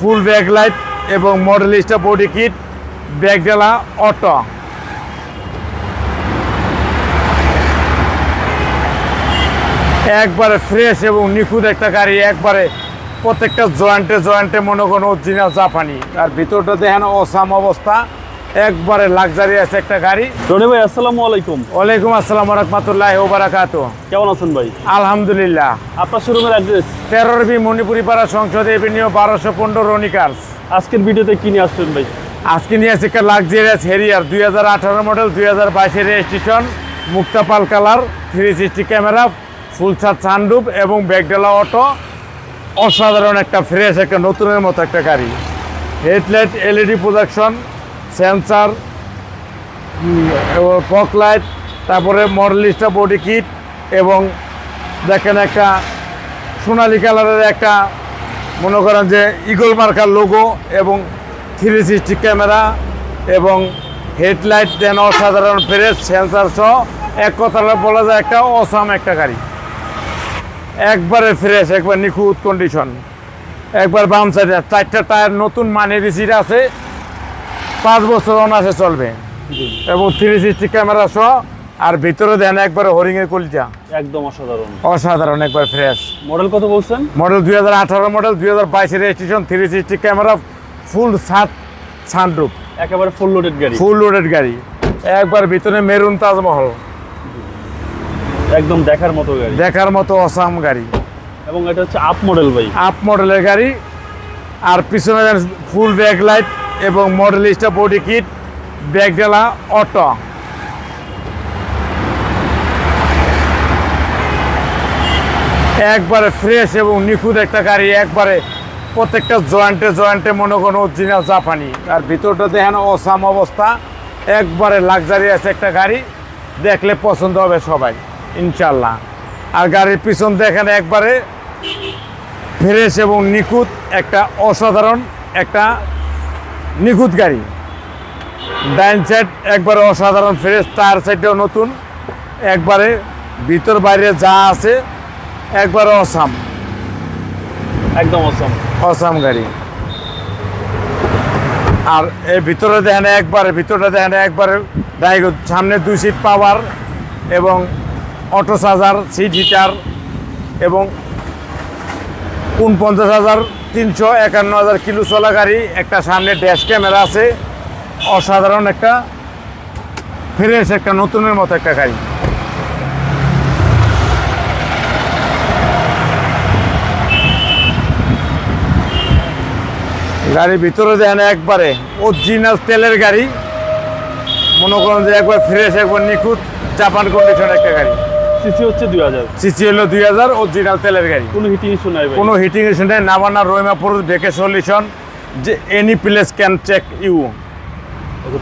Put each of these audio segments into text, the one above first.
ফুল back light এবং star body kit, ব্যাগডালা, auto. একবারে ফ্রেশ এবং নিখুঁত একটা গাড়ি, একবারে প্রত্যেকটা জয়েন্টে জয়েন্টে মনে করুন অরিজিনাল জাপানি। আর ভিতরটা দেখেন অসাম অবস্থা। একবারে লাক্সারি আছে একটা গাড়ি। রনি ভাই আসসালামু আলাইকুম। ওয়ালাইকুম আসসালাম রহমতুল্লাহ ওবারাকাত কেমন আছেন ভাই? আলহামদুলিল্লাহ। আপনার শোরুমের অ্যাড্রেস? তেরোর বি মণিপুরি পাড়া সংসদ এভিনিউ বারোশো পনেরো রনিকার্স আজকের ভিডিওতে কি নিয়ে আসছেন ভাই? আজকে নিয়ে আসছে একটা লাক্সারিয়াস হেরিয়ার দুই হাজার আঠারো মডেল দুই হাজার বাইশের registration মুক্তাপাল colour three sixty camera full charge sunroof এবং ব্যাগডালা অটো অসাধারণ একটা ফ্রেশ একটা নতুনের মতো একটা গাড়ি। Headlight LED production sensor fog light, তারপরে মডেলিস্টা বডি কিট এবং দেখেন একটা সোনালি কালারের একটা, মনে করেন যে ইগল মার্কার লোগো এবং থ্রি সিক্সটি ক্যামেরা এবং হেডলাইট, দেন অসাধারণ ফ্রেশ সেন্সার সহ, এক কথা বলা যায় একটা অসাম একটা গাড়ি। একবারে ফ্রেশ একবার নিখুঁত কন্ডিশন একবার বাম সাইডে চারটা টায়ার নতুন মানের সিট আছে পাঁচ বছর অনাসে চলবে। এবং থ্রি সিক্সটি ক্যামেরা সহ আর ভিতরে দেন একবারে হরিংয়ের কলিজা একদম অসাধারণ। অসাধারণ একবার ফ্রেশ মডেল কত বলছেন? মডেল দুই হাজার আঠারো মডেল দুই হাজার বাইশের registration three sixty camera full সাত সানরুফ একেবারে ফুল লোডেড গাড়ি। ফুল লোডেড গাড়ি। একবার ভিতরে মেরুন তাজমহল। একদম দেখার মতো গাড়ি। দেখার মতো অসাম গাড়ি। এবং এটা হচ্ছে আপ মডেল ভাই। আপ মডেলের গাড়ি। আর পিছনে ফুল ব্যাক লাইট এবং মডেলিস্টা বডি কিট ব্যাগডালা অটো একবারে ফ্রেশ এবং নিখুঁত একটা গাড়ি, একবারে প্রত্যেকটা জয়েন্টে জয়েন্টে মনে করুন অরিজিনাল জাপানি আর ভিতরটা দেখেন অসাম অবস্থা। একবারে লাক্সারি আছে একটা গাড়ি, দেখলে পছন্দ হবে সবাই ইনশাল্লাহ আর গাড়ির পিছন দেখেন একবারে ফ্রেশ এবং নিখুঁত একটা অসাধারণ একটা নিখুঁত গাড়ি। ডাইন সাইড একবারে অসাধারণ ফ্রেশ টায়ার সাইডটাও নতুন। একবারে ভিতর বাইরে যা আছে একবারে অসাম। একদম অসম। অসাম গাড়ি। আর এর ভিতরে দেখেন একবারে ভিতরটা দেখেন একবারে ডাইগ সামনে দুই সিট পাওয়ার এবং অটো চার্জার সিট হিটার এবং উনপঞ্চাশ হাজার তিনশো একান্ন হাজার কিলো চলা গাড়ি একটা সামনে ড্যাশ ক্যামেরা আছে। অসাধারণ একটা ফ্রেশ একটা, নতুনের মতো একটা গাড়ি। গাড়ির ভিতরে দেখেন একবারে অরিজিনাল তেলের গাড়ি। মনে করেন যে একবার ফ্রেশ একবার নিখুঁত জাপান কন্ডিশন একটা গাড়ি। সিসি হচ্ছে দুই হাজার। সিসি হলো দুই হাজার অরিজিনাল তেলের গাড়ি। কোনো হিটিং ইস্যু নাই কোনো হিটিং ইস্যু নেই নাবানা রহিমাপুর ভেকে সলিউশন যে any place can check you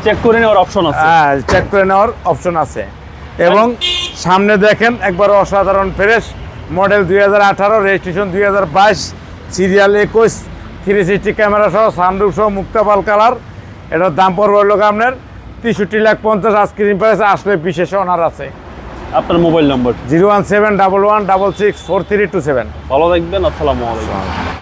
check করে নেওয়ার অপশন আছে। হ্যাঁ চেক করে নেওয়ার অপশন আছে। এবং সামনে দেখেন একবার অসাধারণ ফ্রেশ মডেল দুই হাজার আঠারো রেজিস্ট্রেশন দুই হাজার বাইশ সিরিয়াল একুশ থ্রি সিক্সটি ক্যামেরা সহ সানরুফ সহ মুক্তাপাল কালার এটার দাম পড়বে হলো আপনার? তেষট্টি লাখ পঞ্চাশ আইসক্রিম প্রাইস আসলে বিশেষ অনার আছে। আপনার mobile number? Zero one seven double one double six four three two seven. ভালো থাকবেন আসসালামু আলাইকুম।